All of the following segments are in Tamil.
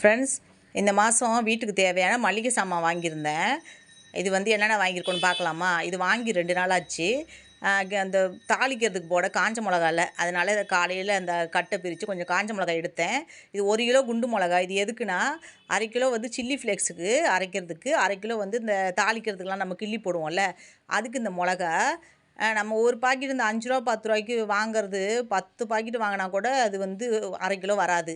ஃப்ரெண்ட்ஸ் இந்த மாதம் வீட்டுக்கு தேவையான மளிகை சாமான் வாங்கியிருந்தேன். இது வந்து என்னென்ன வாங்கியிருக்கோன்னு பார்க்கலாமா? இது வாங்கி ரெண்டு நாள் ஆச்சு அந்த தாளிக்கிறதுக்கு போட காஞ்ச மிளகாயில் அதனால் இதை காலையில் அந்த கட்டை பிரித்து கொஞ்சம் காஞ்ச மிளகாய் எடுத்தேன். இது ஒரு கிலோ குண்டு மிளகா இது எதுக்குன்னா அரை கிலோ வந்து சில்லி ஃப்ளேக்ஸுக்கு அரைக்கிறதுக்கு அரை கிலோ வந்து இந்த தாளிக்கிறதுக்கெலாம் நம்ம கிள்ளி போடுவோம்ல. அதுக்கு இந்த மிளகா நம்ம ஒரு பாக்கெட் இந்த அஞ்சு ரூபா பத்து ரூபாய்க்கு வாங்குறது பத்து பாக்கெட் வாங்கினா கூட அது வந்து அரை கிலோ வராது.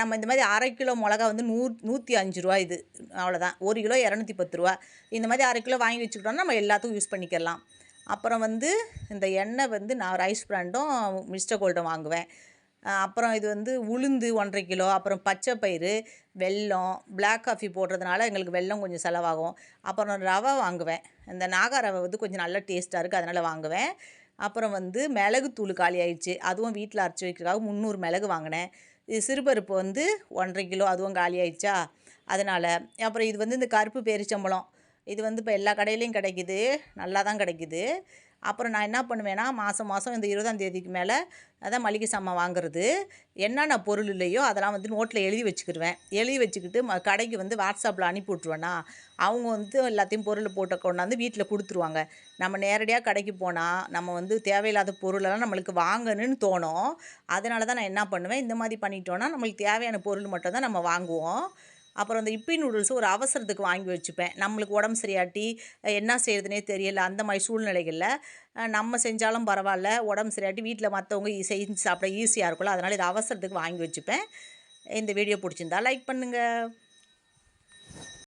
நம்ம இந்த மாதிரி அரை கிலோ மிளகா வந்து நூ நூற்றி அஞ்சு ரூபா இது. அவ்வளோதான் ஒரு கிலோ இரநூத்தி பத்து ரூபா. இந்த மாதிரி அரை கிலோ வாங்கி வச்சுக்கிட்டோம்னா நம்ம எல்லாத்துக்கும் யூஸ் பண்ணிக்கலாம். அப்புறம் வந்து இந்த எண்ணெய் வந்து நான் ரைஸ் பிராண்டும் மிஸ்டர் கோல்டும் வாங்குவேன். அப்புறம் இது வந்து உளுந்து ஒன்றரை கிலோ அப்புறம் பச்சை பயிறு வெல்லம் பிளாக் காஃபி போடுறதுனால எங்களுக்கு வெல்லம் கொஞ்சம் செலவாகும். அப்புறம் ரவை வாங்குவேன். இந்த நாகா ரவை வந்து கொஞ்சம் நல்ல டேஸ்ட்டாக இருக்குது அதனால் வாங்குவேன். அப்புறம் வந்து மிளகுத்தூள் காலி ஆயிடுச்சு. அதுவும் வீட்டில் அரைச்சி வைக்கிறதுக்காக முந்நூறு மிளகு வாங்கினேன். இது சிறுபருப்பு வந்து ஒன்றரை கிலோ அதுவும் காலி ஆயிடுச்சா? அதனால் அப்புறம் இது வந்து இந்த கருப்பு பேரிச்சம்பழம். இது வந்து இப்போ எல்லா கடையிலையும் கிடைக்குது. நல்லா தான் கிடைக்குது. அப்புறம் நான் என்ன பண்ணுவேன்னா மாதம் மாதம் இந்த இருபதாம் தேதிக்கு மேலே அதான் மளிகை சாமான் வாங்குறது. என்னென்ன பொருள் இல்லையோ அதெல்லாம் வந்து நோட்டில் எழுதி வச்சுக்கிடுவேன் எழுதி வச்சுக்கிட்டு ம கடைக்கு வந்து வாட்ஸ்அப்பில் அனுப்பி விட்ருவேனா அவங்க வந்து எல்லாத்தையும் பொருள் போட்டு கொண்டாந்து வீட்டில் கொடுத்துருவாங்க. நம்ம நேரடியாக கடைக்கு போனால் நம்ம வந்து தேவையில்லாத பொருளெல்லாம் நம்மளுக்கு வாங்கணும்னு தோணும். அதனால தான் நான் என்ன பண்ணுவேன் இந்த மாதிரி பண்ணிட்டோன்னா நம்மளுக்கு தேவையான பொருள் மட்டும் தான் நம்ம வாங்குவோம். அப்புறம் இந்த இப்பி நூடுல்ஸ் ஒரு அவசரத்துக்கு வாங்கி வச்சுப்பேன். நம்மளுக்கு உடம்பு சரியாட்டி என்ன செய்கிறதுனே தெரியல அந்த மாதிரி சூழ்நிலைகளில் நம்ம செஞ்சாலும் பரவாயில்ல உடம்பு சரியாட்டி வீட்டில் மற்றவங்க செஞ்சு சாப்பிட ஈஸியாக இருக்கும்ல அதனால் இதை அவசரத்துக்கு வாங்கி வச்சுப்பேன். இந்த வீடியோ பிடிச்சிருந்தா லைக் பண்ணுங்கள்